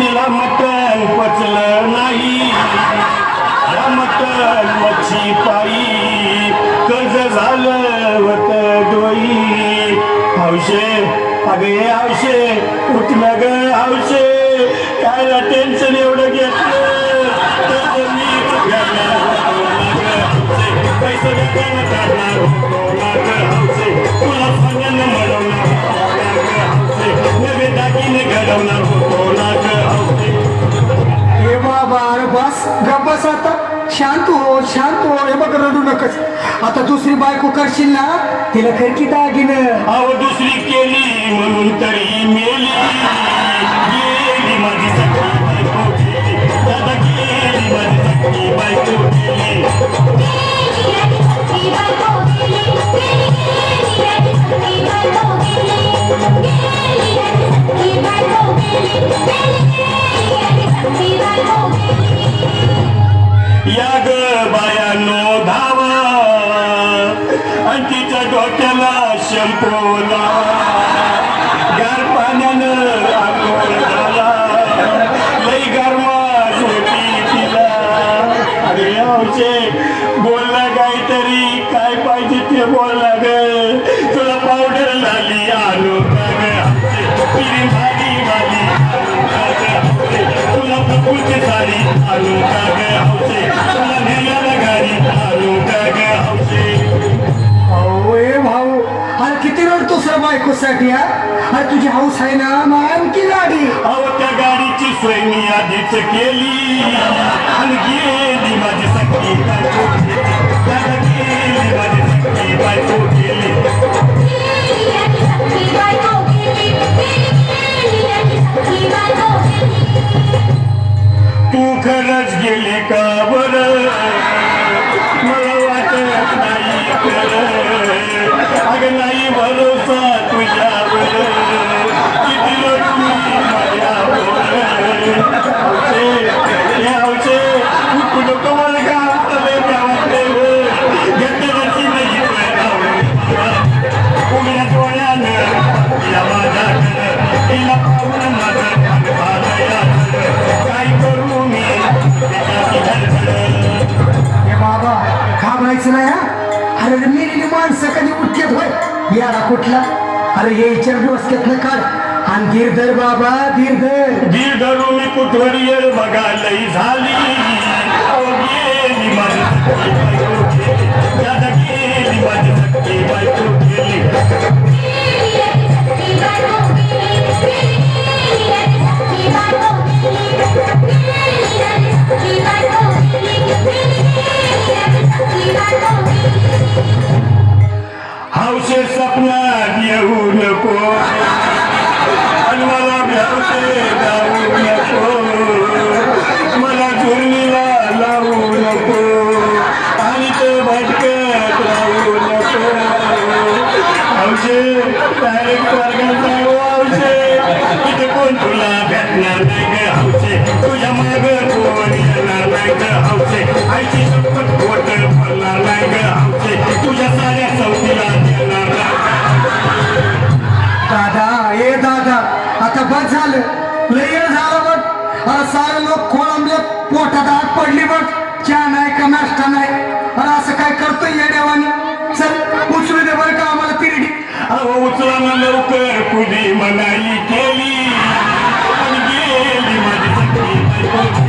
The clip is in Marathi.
तिला मटण पचलं नाही. या मटण मच्छी पायी कर्ज झालं वत डोई. हौशे अगे आवशे उठलं ग आवशे काय टेन्शन एवढं गप्पास आता शांत हो शांत हो हे बघ रडू नकच आता दुसरी बायको करशील ना तिला खरकी दागिन. अहो दुसरी केली म्हणून तरी मी डोक्याला गार पाण्यानं आंघोळ झाला. लई गरमास होती तिला अरे आवचे बोलला काहीतरी. काय पाहिजे ते बोलला ग. तुला पावडर लागली आलो का ग आमचे? पिरी भारी भारी आलो का तुला फुलची साडी आलो बायकोसाठी हा? अरे तुझी हाऊस आहे ना मान की गाडी. अहो त्या गाडीची सोय मी आधीच केली. आणि गेली माझी सखी बायको. गेली. त्याला गेली माझी सखी बायको गेली. तू खरंच गेली का बरं? घाबरायचं नाही हा? अरे मेलेली माणसं कधी उठकेत होय? याला कुठला? अरे हे विचार डोसक्यातनं काढ. आणि धीर बाबा धीर धर मी कुठवर बघा लई झाली. हौसे सपनात येऊ नको आणि मला भ्यावते जाऊ नको मला झुरणीला लावू नको आणि ते भटकत राहू नको हौसे डायरेक्ट वर्गात जाऊ हौसे तिथे कोण तुला भेटणार नाही ग हौसे तुझ्या माग कोण येणार नाही ग हौसे आईची शपथ खोट बोलणार नाही ग हौसे तुझ्या साऱ्या चौकीला लय झाला बघ. अरे सारे लोक खोळंबले पोटात आग पडली बघ. चहा नाही का नाश्ता नाही? अरे असं काय करतोय या देवानी? चल उचलू दे बरं का आम्हाला तिरडी. अहो उचला लवकर कुणी मनाई केली. गेली माझी